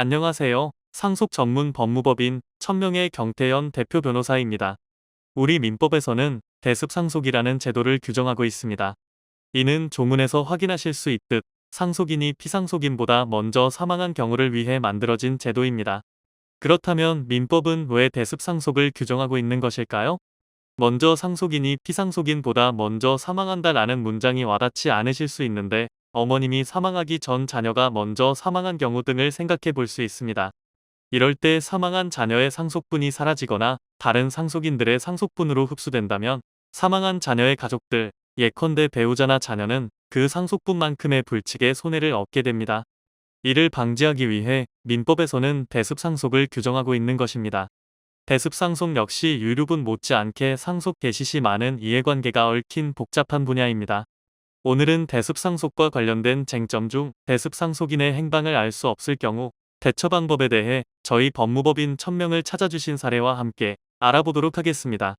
안녕하세요. 상속 전문 법무법인 천명의 경태연 대표 변호사입니다. 우리 민법에서는 대습 상속이라는 제도를 규정하고 있습니다. 이는 조문에서 확인하실 수 있듯 상속인이 피상속인보다 먼저 사망한 경우를 위해 만들어진 제도입니다. 그렇다면 민법은 왜 대습 상속을 규정하고 있는 것일까요? 먼저 상속인이 피상속인보다 먼저 사망한다라는 문장이 와닿지 않으실 수 있는데 어머님이 사망하기 전 자녀가 먼저 사망한 경우 등을 생각해 볼 수 있습니다. 이럴 때 사망한 자녀의 상속분이 사라지거나 다른 상속인들의 상속분으로 흡수된다면 사망한 자녀의 가족들, 예컨대 배우자나 자녀는 그 상속분만큼의 불칙의 손해를 얻게 됩니다. 이를 방지하기 위해 민법에서는 대습상속을 규정하고 있는 것입니다. 대습상속 역시 유류분 못지않게 상속 개시 시 많은 이해관계가 얽힌 복잡한 분야입니다. 오늘은 대습상속과 관련된 쟁점 중 대습상속인의 행방을 알 수 없을 경우 대처 방법에 대해 저희 법무법인 천명을 찾아주신 사례와 함께 알아보도록 하겠습니다.